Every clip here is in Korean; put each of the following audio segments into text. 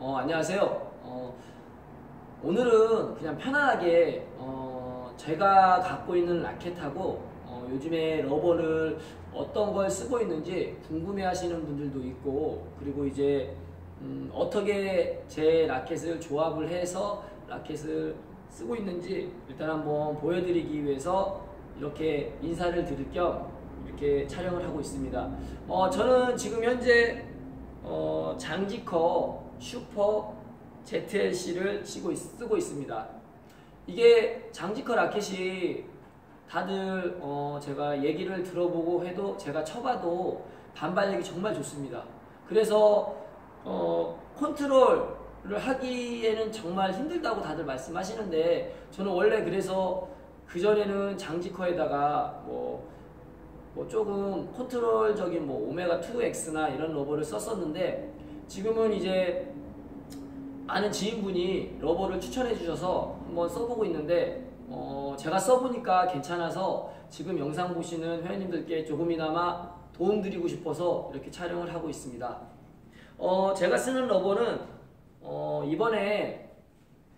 어, 안녕하세요. 어, 오늘은 그냥 편안하게 어, 제가 갖고 있는 라켓하고 어, 요즘에 러버를 어떤 걸 쓰고 있는지 궁금해 하시는 분들도 있고 그리고 이제 음, 어떻게 제 라켓을 조합을 해서 라켓을 쓰고 있는지 일단 한번 보여드리기 위해서 이렇게 인사를 드릴 겸 이렇게 촬영을 하고 있습니다. 어, 저는 지금 현재 어, 장지커 슈퍼 ZLC를 쓰고, 있, 쓰고 있 습니다. 이게 장지커 라켓이 다들 어, 제가 얘기를 들어보고 해도 제가 쳐봐도 반발력이 정말 좋습니다. 그래서 어, 컨트롤을 하기에는 정말 힘들다고 다들 말씀하시는데 저는 원래 그래서 그전에는 장지커에다가 뭐, 뭐 조금 컨트롤적인 뭐 오메가 2X나 이런 러버를 썼었는데 지금은 이제 아는 지인분이 러버를 추천해 주셔서 한번 써보고 있는데 어 제가 써보니까 괜찮아서 지금 영상 보시는 회원님들께 조금이나마 도움드리고 싶어서 이렇게 촬영을 하고 있습니다. 어 제가 쓰는 러버는 어 이번에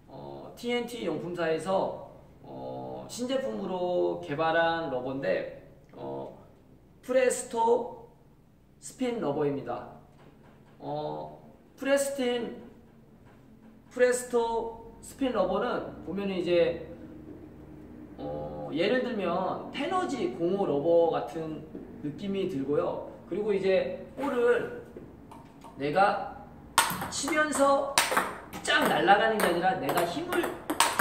어 TNT 용품사에서 어 신제품으로 개발한 러버인데 어 프레스토 스핀 러버입니다. 어 프레스틴 프레스토 스핀 러버는 보면 이제 어, 예를 들면 테너지 공호 러버 같은 느낌이 들고요. 그리고 이제 볼을 내가 치면서 쫙 날아가는 게 아니라 내가 힘을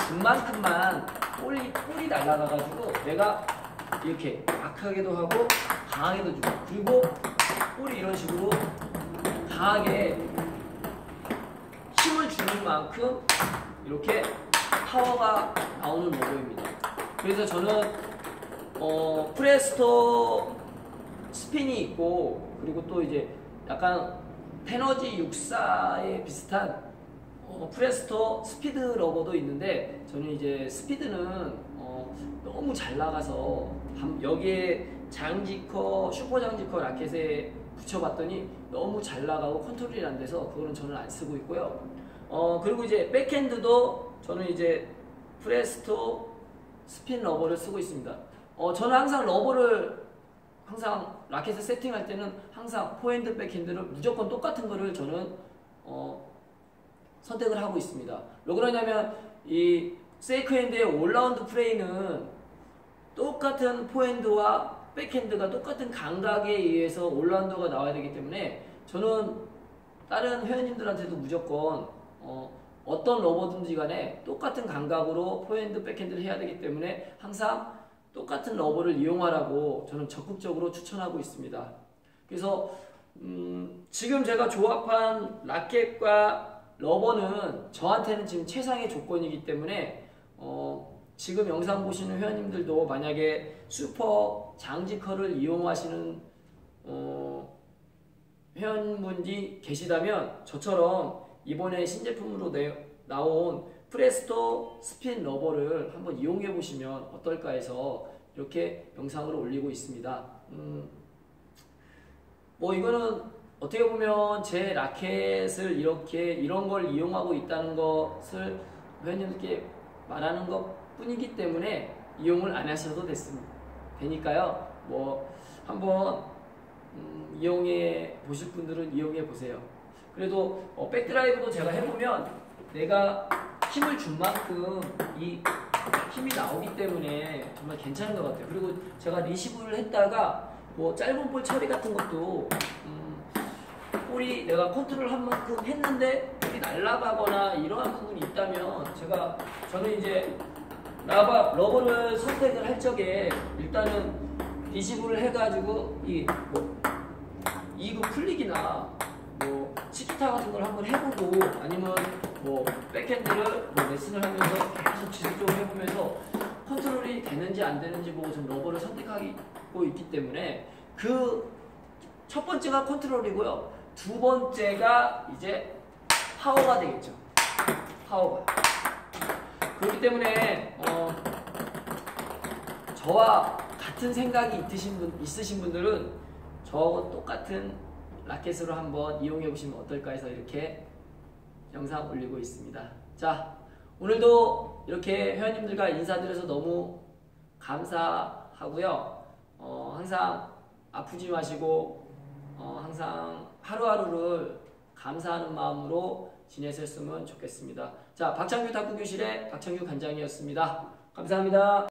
준 만큼만 볼이, 볼이 날아가가지고 내가 이렇게 약하게도 하고 강하게도 주고 그리고 볼이 이런 식으로 강하게 힘을 주는 만큼 이렇게 파워가 나오는 로고입니다. 그래서 저는 어, 프레스토 스핀이 있고 그리고 또 이제 약간 테너지 64에 비슷한 어, 프레스토 스피드 러버도 있는데 저는 이제 스피드는 어, 너무 잘 나가서 여기에 장지커 슈퍼 장지커 라켓에 붙여봤더니 너무 잘 나가고 컨트롤이 안 돼서 그거는 저는 안 쓰고 있고요. 어 그리고 이제 백핸드도 저는 이제 프레스토 스핀 러버를 쓰고 있습니다. 어 저는 항상 러버를 항상 라켓을 세팅할 때는 항상 포핸드 백핸드를 무조건 똑같은 거를 저는 어 선택을 하고 있습니다. 왜 그러냐면 이 세이크핸드의 올라운드 플레이는 똑같은 포핸드와 백핸드가 똑같은 감각에 의해서 올라운드가 나와야 되기 때문에 저는 다른 회원님들한테도 무조건 어, 어떤 러버든지 간에 똑같은 감각으로 포핸드, 백핸드를 해야 되기 때문에 항상 똑같은 러버를 이용하라고 저는 적극적으로 추천하고 있습니다. 그래서 음, 지금 제가 조합한 라켓과 러버는 저한테는 지금 최상의 조건이기 때문에 어, 지금 영상 보시는 회원님들도 만약에 슈퍼 장지커를 이용하시는 어, 회원분이 계시다면 저처럼 이번에 신제품으로 내, 나온 프레스토 스핀 러버를 한번 이용해 보시면 어떨까 해서 이렇게 영상을 올리고 있습니다. 음, 뭐 이거는 어떻게 보면 제 라켓을 이렇게 이런 걸 이용하고 있다는 것을 회원님께 말하는 것 뿐이기 때문에 이용을 안 하셔도 됐습니다. 되니까요. 뭐 한번 음, 이용해 보실 분들은 이용해 보세요. 그래도 어, 백드라이브도 제가 해보면 내가 힘을 준 만큼 이 힘이 나오기 때문에 정말 괜찮은 것 같아요. 그리고 제가 리시브를 했다가 뭐 짧은 볼 처리 같은 것도 음, 볼이 내가 컨트롤 한 만큼 했는데 볼이 날아가거나 이러한 부분이 있다면 제가 저는 이제 라바, 러버를 선택을 할 적에 일단은 디시브를 해가지고 이뭐 이구 클릭이나 뭐 치키타 같은 걸 한번 해보고 아니면 뭐 백핸드를 뭐 레슨을 하면서 계속 지속적으로 해보면서 컨트롤이 되는지 안 되는지 보고 좀 러버를 선택하고 있기 때문에 그 첫 번째가 컨트롤이고요. 두 번째가 이제 파워가 되겠죠. 파워가. 그렇기 때문에 어, 저와 같은 생각이 있으신, 분, 있으신 분들은 저하고 똑같은 라켓으로 한번 이용해 보시면 어떨까 해서 이렇게 영상 올리고 있습니다. 자, 오늘도 이렇게 회원님들과 인사드려서 너무 감사하고요. 어, 항상 아프지 마시고 어, 항상 하루하루를 감사하는 마음으로 지내셨으면 좋겠습니다. 자, 박창규 탁구교실의 박창규 관장이었습니다. 감사합니다.